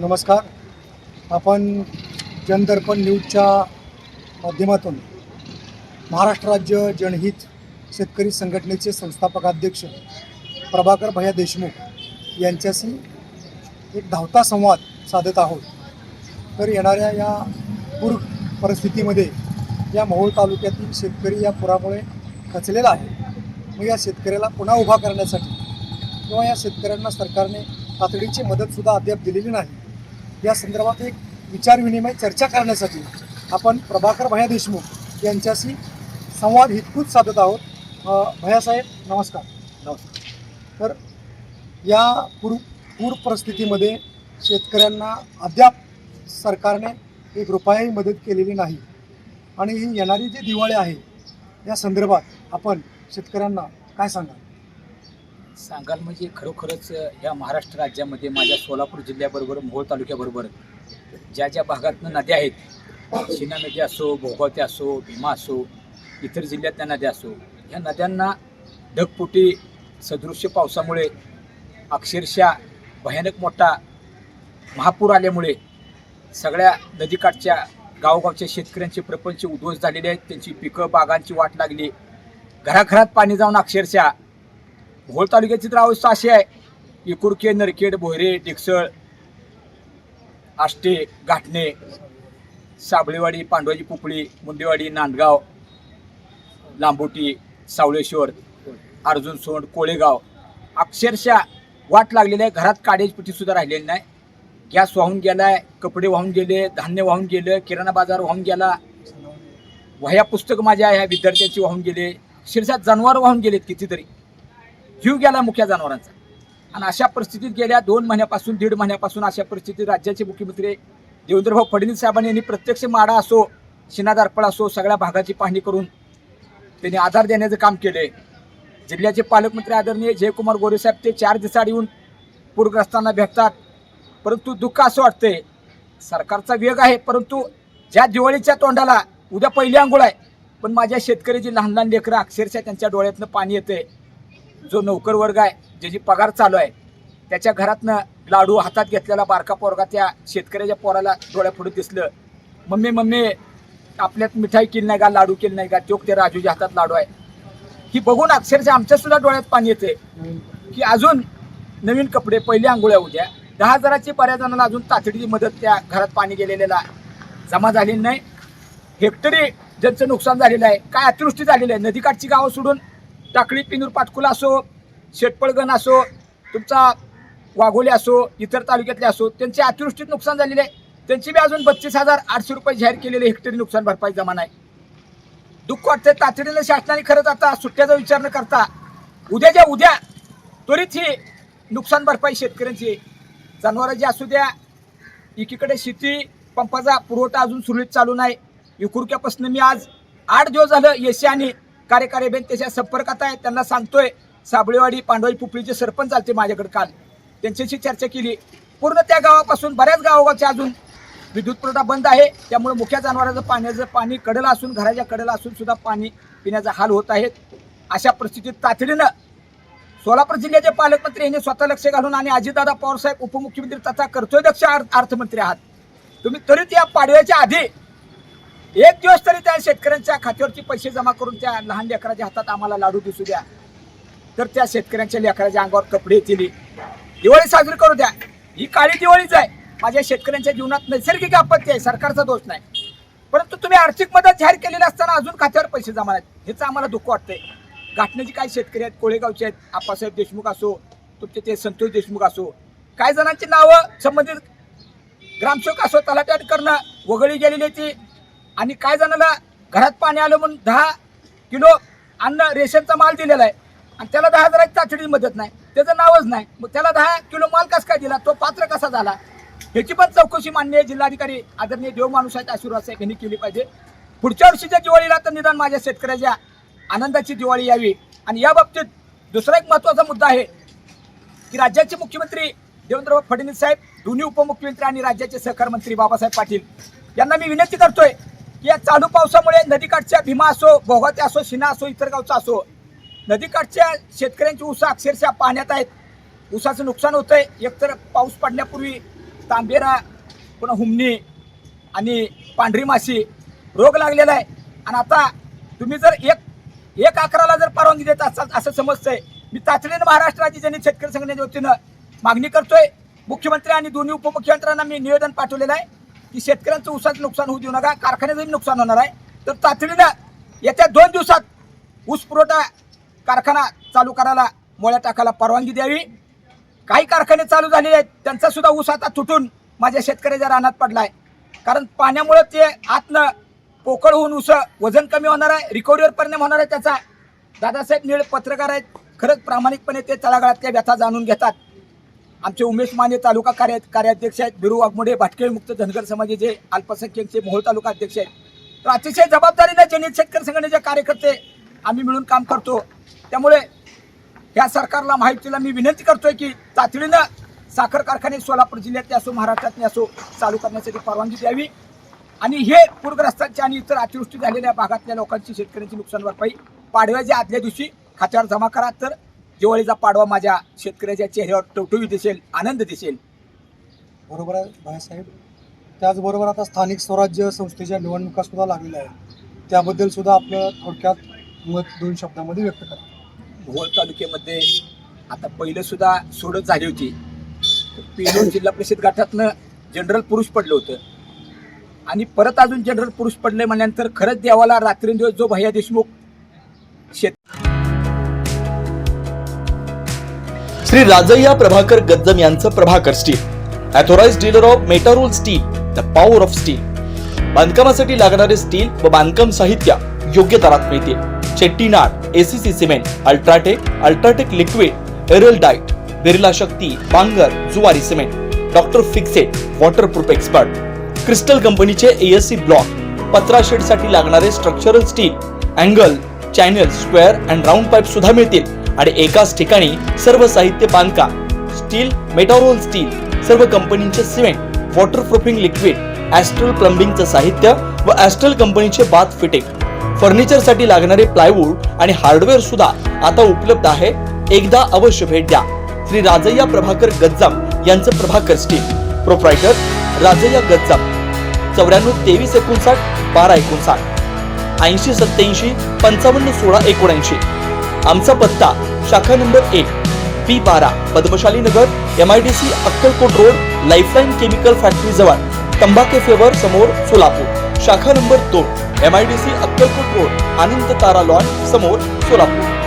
नमस्कार. आपण जनदर्पण न्यूजच्या माध्यमातून महाराष्ट्र राज्य जनहित शेतकरी संघटनेचे संस्थापक अध्यक्ष प्रभाकर भैया देशमुख यांच्याशी एक धावता संवाद साधत आहोत. तर येणाऱ्या या पूर परिस्थितीमध्ये या मोहोळ तालुक्यातील शेतकरी या पुरामुळे खचलेला आहे. मग या शेतकऱ्याला पुन्हा उभा करण्यासाठी किंवा या शेतकऱ्यांना सरकारने तातडीची मदतसुद्धा अद्याप दिलेली नाही या संदर्भात एक विचारविनिमय चर्चा करण्यासाठी आपण प्रभाकर भैया देशमुख यांच्याशी संवाद हितकूच साधत आहोत. भैयासाहेब नमस्कार. नमस्कार. तर या पूर पूर परिस्थितीमध्ये शेतकऱ्यांना अद्याप सरकारने एक रुपयाही मदत केलेली नाही. आणि ही येणारी जी दिवाळी आहे या संदर्भात आपण शेतकऱ्यांना काय सांगाल? सांगाल म्हणजे खरोखरच या महाराष्ट्र राज्यामध्ये माझ्या सोलापूर जिल्ह्याबरोबर मोहोळ तालुक्याबरोबर ज्या ज्या भागातनं नद्या आहेत शिना नदी असो भोगावते असो भीमा असो इतर जिल्ह्यातल्या नद्या असो ह्या नद्यांना ढगपुटी सदृश्य पावसामुळे अक्षरशः भयानक मोठा महापूर आल्यामुळे सगळ्या नदीकाठच्या गावगावच्या शेतकऱ्यांचे प्रपंच उद्ध्वस्त झालेले आहेत. त्यांची पिकं बागांची वाट लागली. घराघरात पाणी जाऊन अक्षरशः घोळ तालुक्याची तर अवस्था अशी आहे. इकुडके नरखेड भोयरे डिकसळ आष्टे घाटणे साबळेवाडी पांडवाजी पुपळी मुंडेवाडी नांदगाव लांबोटी सावळेश्वर अर्जुन सोंड कोळेगाव अक्षरशः वाट लागलेली आहे. घरात काड्याची पिठीसुद्धा राहिलेली नाही. गॅस वाहून गेलाय कपडे वाहून गेले धान्य वाहून गेलं किराणा बाजार वाहून गेला. वह्या पुस्तक माझ्या ह्या विद्यार्थ्यांची वाहून गेले. अक्षरशः जनावर वाहून गेलेत कितीतरी. जीव गेला मुख्या जनावरांचा. आणि अशा परिस्थितीत गेल्या दोन महिन्यापासून दीड महिन्यापासून अशा परिस्थितीत राज्याचे मुख्यमंत्री देवेंद्रभाऊ फडणवीस साहेबांनी यांनी प्रत्यक्ष माडा असो शिनादारपळ असो सगळ्या भागाची पाहणी करून त्यांनी आधार देण्याचं काम केले जिल्ह्याचे पालकमंत्री आदरणीय जयकुमार गोरेसाहेब ते चार दिवसाआड येऊन पूरग्रस्तांना भेटतात. परंतु दुःख असं वाटतंय सरकारचा वेग आहे परंतु ज्या दिवाळीच्या तोंडाला उद्या पहिली आंघोळ आहे पण माझ्या शेतकऱ्याची लहान लहान लेकरं अक्षरशः त्यांच्या डोळ्यातनं पाणी येते जो नोकर वर्ग आहे ज्याची पगार चालू आहे त्याच्या घरातनं लाडू हातात घेतलेला बारका पोरगा त्या शेतकऱ्याच्या पोराला डोळ्यापुढे दिसलं. मम्मी मम्मी आपल्यात मिठाई केली नाही का लाडू केली नाही का? तो ते राजूच्या हातात लाडू आहे. ही बघून अक्षरशः आमच्या सुद्धा डोळ्यात पाणी येते की अजून नवीन कपडे पहिली आंघोळ्या उद्या दहा हजाराची बऱ्याच जणांना अजून तातडीची मदत त्या घरात पाणी गेलेल्याला जमा झालेली नाही. हेक्टरी ज्यांचं नुकसान झालेलं आहे काय अतिवृष्टी झालेली आहे नदीकाठची गावं सोडून टाकळी पिनूर पाटकुला असो शेटपळगण असो तुमचा वाघोली असो इतर तालुक्यातले असो त्यांचे अतिवृष्टीत नुकसान झालेले आहे. त्यांची बी अजून बत्तीस हजार आठशे रुपये जाहीर केलेले हेक्टरी नुकसान भरपाई जमा नाही दुःख वाटतंय तातडीनं शासनाने खरंच आता सुट्ट्याचा विचार न करता उद्याच्या उद्या त्वरित ही नुकसान भरपाई शेतकऱ्यांची जनावरांची असू द्या एकीकडे शेती पंपाचा पुरवठा अजून सुरळीत चालू नाही. विकुरक्यापासून मी आज आठ दिवस झालं येशी आणि कार्यकारी बेन त्याच्या संपर्कात आहे. त्यांना सांगतोय साबळेवाडी पांडवाई पुपळीचे सरपंच आलते माझ्याकडे काल. त्यांच्याशी चर्चा केली. पूर्ण त्या गावापासून बऱ्याच गावाचे अजून विद्युत पुरवठा बंद आहे. त्यामुळे मुख्या जनावरांचं पाण्याचं पाणी कडेला असून घराच्या कडेला असून सुद्धा पाणी पिण्याचा हाल होत आहेत अशा परिस्थितीत तातडीनं सोलापूर जिल्ह्याचे पालकमंत्री यांनी स्वतः लक्ष घालून आणि अजितदादा पवारसाहेब उपमुख्यमंत्री तथा कर्तव्यदक्ष अर्थमंत्री आहात. तुम्ही त्वरित या पाडव्याच्या आधी एक दिवस तरी त्या शेतकऱ्यांच्या खात्यावरती पैसे जमा करून त्या लहान लेकराच्या हातात आम्हाला लाडू दिसू द्या. तर त्या शेतकऱ्यांच्या लेकराच्या अंगावर कपडे येतील. दिवाळी साजरी करू द्या. ही काळी दिवाळीच आहे. माझ्या शेतकऱ्यांच्या जीवनात नैसर्गिक आपत्ती आहे. सरकारचा दोष नाही. परंतु तुम्ही आर्थिक मदत जाहीर केलेली असताना अजून खात्यावर पैसे जमा नाहीत. ह्याचं आम्हाला दुःख वाटतंय. गाठण्याची काही शेतकरी आहेत कोळेगावचे आहेत. आप्पासाहेब देशमुख असो तुमचे ते संतोष देशमुख असो. काही जणांची नावं संबंधित ग्रामसेवक असो तलाट्यात करणं वगळी गेलेली ती आणि काय जणांना घरात पाणी आलं म्हणून दहा किलो अन्न रेशनचा माल दिलेला आहे. आणि त्याला दहा हजाराची तातडीची मदत नाही. त्याचं नावच नाही. मग त्याला दहा किलो माल कसा काय दिला? तो पात्र कसा झाला? ह्याची पण चौकशी मान्य जिल्हाधिकारी आदरणीय देव माणूसाच्या आशीर्वाद साहेब यांनी केली पाहिजे. पुढच्या वर्षीच्या दिवाळीला तर निदान माझ्या शेतकऱ्याच्या आनंदाची दिवाळी यावी. आणि या बाबतीत दुसरा एक महत्त्वाचा मुद्दा आहे की राज्याचे मुख्यमंत्री देवेंद्र फडणवीस साहेब दोन्ही उपमुख्यमंत्री आणि राज्याचे सहकार मंत्री बाबासाहेब पाटील यांना मी विनंती करतोय या चालू पावसामुळे नदीकाठच्या भीमा असो भोगाते असो शिना असो इतर गावचा असो नदीकाठच्या शेतकऱ्यांची ऊस अक्षरशः पाण्यात आहेत. ऊसाचं नुकसान होतंय. एकतर पाऊस पडण्यापूर्वी तांबेरा पुन्हा हुमणी आणि पांढरी माशी रोग लागलेला आहे. आणि आता तुम्ही जर एक एक अकराला जर परवानगी देत असाल असं समजतंय. मी तातडीनं महाराष्ट्र राज्य जनित शेतकरी संघटनेच्या वतीनं मागणी करतोय. मुख्यमंत्री आणि दोन्ही उपमुख्यमंत्र्यांना मी निवेदन पाठवलेलं आहे. की शेतकऱ्यांचं ऊसाचं नुकसान होऊ देऊ नका कारखान्याचंही नुकसान होणार आहे. तर तातडीनं येत्या दोन दिवसात ऊस पुरवठा कारखाना चालू करायला मोळ्या टाकायला परवानगी द्यावी. काही कारखाने चालू झालेले आहेत त्यांचा सुद्धा ऊस आता तुटून माझ्या शेतकऱ्याच्या रानात पडला आहे कारण पाण्यामुळे ते आतनं पोकळ होऊन ऊस वजन कमी होणार आहे रिकव्हरीवर परिणाम होणार आहे त्याचा. दादासाहेब निळ पत्रकार आहेत खरंच प्रामाणिकपणे ते तळागाळातल्या व्यथा जाणून घेतात. आमचे उमेश माने तालुका कार्य कार्याध्यक्ष आहेत. बिरू वाघमोडे भाटकेळ मुक्त धनगर समाजाचे अल्पसंख्याकचे मोहोळ तालुका अध्यक्ष आहेत. तर अतिशय जबाबदारीने जनित शेतकरी संघटनेचे कार्यकर्ते आम्ही मिळून काम करतो. त्यामुळे या सरकारला माहितीला मी विनंती करतोय की तातडीनं साखर कारखाने सोलापूर जिल्ह्यातले असो महाराष्ट्रातले असो चालू करण्यासाठी परवानगी द्यावी. आणि हे पूरग्रस्तांच्या आणि इतर अतिवृष्टी झालेल्या भागातल्या लोकांची शेतकऱ्यांची नुकसान भरपाई पाडव्याच्या आदल्या दिवशी खात्यावर जमा करा. तर दिवाळीचा पाडवा माझ्या शेतकऱ्याच्या चेहऱ्यावर टवटवी दिसेल आनंद दिसेल. बरोबर आहे भाईसाहेब त्याचबरोबर आता स्थानिक स्वराज्य संस्थेच्या निवडणुका सुद्धा लागलेल्या आहेत. त्याबद्दल सुद्धा आपलं थोडक्यात मत दोन शब्दामध्ये व्यक्त करा. मोहोळ तालुक्यामध्ये आता पहिलं सुद्धा सोडत झाली होती. पेलोड जिल्हा परिषद गटातनं जनरल पुरुष पडलं होतं. आणि परत अजून जनरल पुरुष पडले म्हणल्यानंतर खरंच देवाला रात्रींदिवस जो भैया देशमुख शेत श्री राजय्या प्रभाकर गज्जम यांचं Prabhakar steel authorized dealer of Metarol steel the power of steel बांधकामासाठी लागणारे स्टील व बांधकाम साहित्य योग्य दरात मिळतील. Chettinad ACC cement UltraTech UltraTech liquid एरल diet Birla Shakti Bangar Zuari cement doctor fixit waterproof expert crystal कंपनीचे एएससी ब्लॉक पत्रा शेडसाठी लागणारे structural steel angle channel square and round pipe सुद्धा मिळतील. आणि एकाच ठिकाणी सर्व साहित्य बांधकाम स्टील मेटारोल स्टील सर्व कंपनीचे सिमेंट वॉटरप्रूफिंग लिक्विड ॲस्ट्रल प्लंबिंगचं साहित्य व ॲस्ट्रल कंपनीचे बाथ फिटिंग फर्निचरसाठी लागणारे प्लायवूड आणि हार्डवेअर सुद्धा आता उपलब्ध आहे. एकदा अवश्य भेट द्या. श्री राजय्या प्रभाकर गज्जाम यांचं प्रभाकर स्टील प्रोप्रायटर राजय्या गज्जाम. चौऱ्याण्णव तेवीस एकोणसाठ बारा एकोणसाठ. ऐंशी सत्याऐंशी पंचावन्न सोळा एकोणऐंशी. आमचा पत्ता शाखा नंबर एक पी बारा Padmashali Nagar M I D C Akkalkot road lifeline chemical factory जवळ तंबाके फेवर समोर सोलापूर. शाखा नंबर दोन M I D C Akkalkot road Anand Tara lawn समोर सोलापूर.